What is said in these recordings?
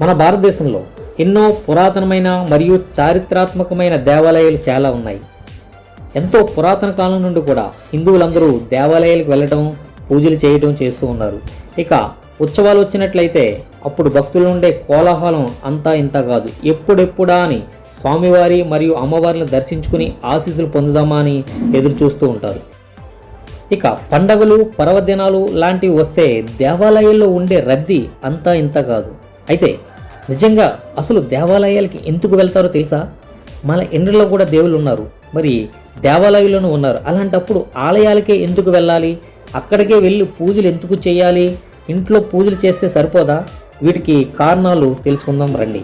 మన భారతదేశంలో ఎన్నో పురాతనమైన మరియు చారిత్రాత్మకమైన దేవాలయాలు చాలా ఉన్నాయి. ఎంతో పురాతన కాలం నుండి కూడా హిందువులందరూ దేవాలయాలకు వెళ్ళటం పూజలు చేయటం చేస్తూ ఉన్నారు. ఇక ఉత్సవాలు వచ్చినట్లయితే అప్పుడు భక్తులు ఉండే కోలాహలం అంతా ఇంత కాదు. ఎప్పుడెప్పుడా అని స్వామివారి మరియు అమ్మవారిని దర్శించుకుని ఆశీస్సులు పొందుదామా అని ఎదురు చూస్తూ ఉంటారు. ఇక పండగలు పర్వదినాలు లాంటివి వస్తే దేవాలయాల్లో ఉండే రద్దీ అంతా ఇంత కాదు. అయితే నిజంగా అసలు దేవాలయాలకి ఎందుకు వెళ్తారో తెలుసా? మన ఇండ్లలో కూడా దేవుళ్ళు ఉన్నారు. మరి దేవాలయాల్లోనూ ఉన్నారు. అలాంటప్పుడు ఆలయాలకే ఎందుకు వెళ్ళాలి? అక్కడికే వెళ్ళి పూజలు ఎందుకు చేయాలి? ఇంట్లో పూజలు చేస్తే సరిపోదా? వీటికి కారణాలు తెలుసుకుందాం రండి.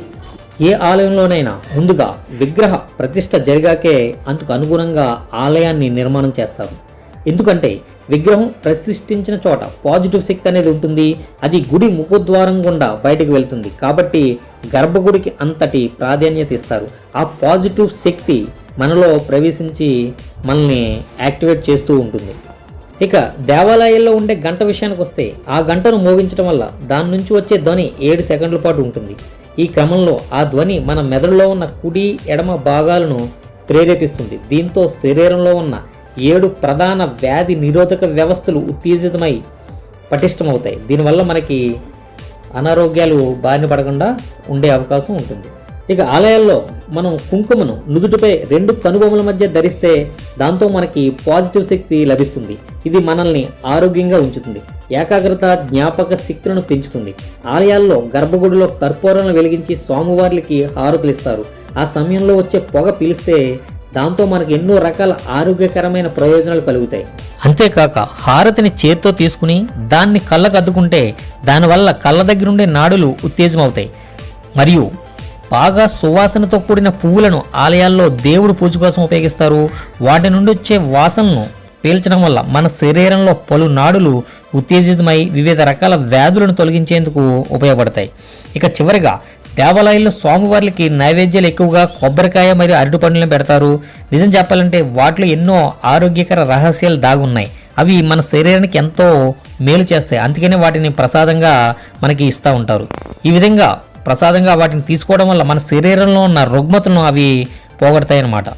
ఏ ఆలయంలోనైనా ముందుగా విగ్రహ ప్రతిష్ట జరిగాకే అందుకు అనుగుణంగా ఆలయాన్ని నిర్మాణం చేస్తారు. ఎందుకంటే విగ్రహం ప్రతిష్ఠించిన చోట పాజిటివ్ శక్తి అనేది ఉంటుంది. అది గుడి ముఖద్వారం గుండా బయటకు వెళ్తుంది. కాబట్టి గర్భగుడికి అంతటి ప్రాధాన్యత ఇస్తారు. ఆ పాజిటివ్ శక్తి మనలో ప్రవేశించి మనల్ని యాక్టివేట్ చేస్తూ ఉంటుంది. ఇక దేవాలయాల్లో ఉండే గంట విషయానికి వస్తే ఆ గంటను మోగించడం వల్ల దాని నుంచి వచ్చే ధ్వని ఏడు సెకండ్ల పాటు ఉంటుంది. ఈ క్రమంలో ఆ ధ్వని మన మెదడులో ఉన్న కుడి ఎడమ భాగాలను ప్రేరేపిస్తుంది. దీంతో శరీరంలో ఉన్న ఏడు ప్రధాన వ్యాధి నిరోధక వ్యవస్థలు ఉత్తేజితమై పటిష్టమవుతాయి. దీనివల్ల మనకి అనారోగ్యాలు బారిన పడకుండా ఉండే అవకాశం ఉంటుంది. ఇక ఆలయాల్లో మనం కుంకుమను నుదుటిపై రెండు కనుబొమ్మల మధ్య ధరిస్తే దాంతో మనకి పాజిటివ్ శక్తి లభిస్తుంది. ఇది మనల్ని ఆరోగ్యంగా ఉంచుతుంది. ఏకాగ్రత జ్ఞాపక శక్తులను పెంచుతుంది. ఆలయాల్లో గర్భగుడిలో కర్పూరాలను వెలిగించి స్వామివార్లకి హారతులు ఇస్తారు. ఆ సమయంలో వచ్చే పొగ పీలిస్తే దాంతో మనకు ఎన్నో రకాల ఆరోగ్యకరమైన ప్రయోజనాలు కలుగుతాయి. అంతేకాక హారతిని చేత్తో తీసుకుని దాన్ని కళ్ళకు అద్దుకుంటే దానివల్ల కళ్ళ దగ్గరుండే నాడులు ఉత్తేజమవుతాయి. మరియు బాగా సువాసనతో కూడిన పువ్వులను ఆలయాల్లో దేవుడు పూజ కోసం ఉపయోగిస్తారు. వాటి నుండి వచ్చే వాసనను పీల్చడం వల్ల మన శరీరంలో పలు నాడులు ఉత్తేజితమై వివిధ రకాల వ్యాధులను తొలగించేందుకు ఉపయోగపడతాయి. ఇక చివరిగా దేవాలయాల్లో స్వామివార్లకి నైవేద్యాలు ఎక్కువగా కొబ్బరికాయ మరియు అరటి పండ్లను పెడతారు. నిజం చెప్పాలంటే వాటిలో ఎన్నో ఆరోగ్యకర రహస్యాలు దాగున్నాయి. అవి మన శరీరానికి ఎంతో మేలు చేస్తాయి. అందుకనే వాటిని ప్రసాదంగా మనకి ఇస్తూ ఉంటారు. ఈ విధంగా ప్రసాదంగా వాటిని తీసుకోవడం వల్ల మన శరీరంలో ఉన్న రుగ్మతలను అవి పోగొడతాయి అన్నమాట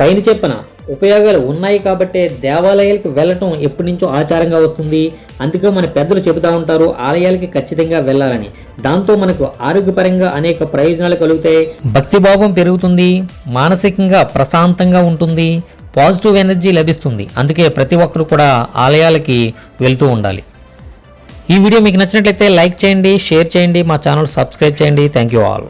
పైన చెప్పిన ఉపయోగాలు ఉన్నాయి కాబట్టే దేవాలయాలకు వెళ్ళటం ఎప్పటి నుంచో ఆచారంగా వస్తుంది. అందుకే మన పెద్దలు చెబుతూ ఉంటారు ఆలయాలకి ఖచ్చితంగా వెళ్ళాలని. దాంతో మనకు ఆరోగ్యపరంగా అనేక ప్రయోజనాలు కలుగుతాయి. భక్తిభావం పెరుగుతుంది మానసికంగా ప్రశాంతంగా ఉంటుంది పాజిటివ్ ఎనర్జీ లభిస్తుంది. అందుకే ప్రతి ఒక్కరు కూడా ఆలయాలకి వెళ్తూ ఉండాలి. ఈ వీడియో మీకు నచ్చినట్లయితే లైక్ చేయండి షేర్ చేయండి మా ఛానల్ సబ్స్క్రైబ్ చేయండి. Thank you all.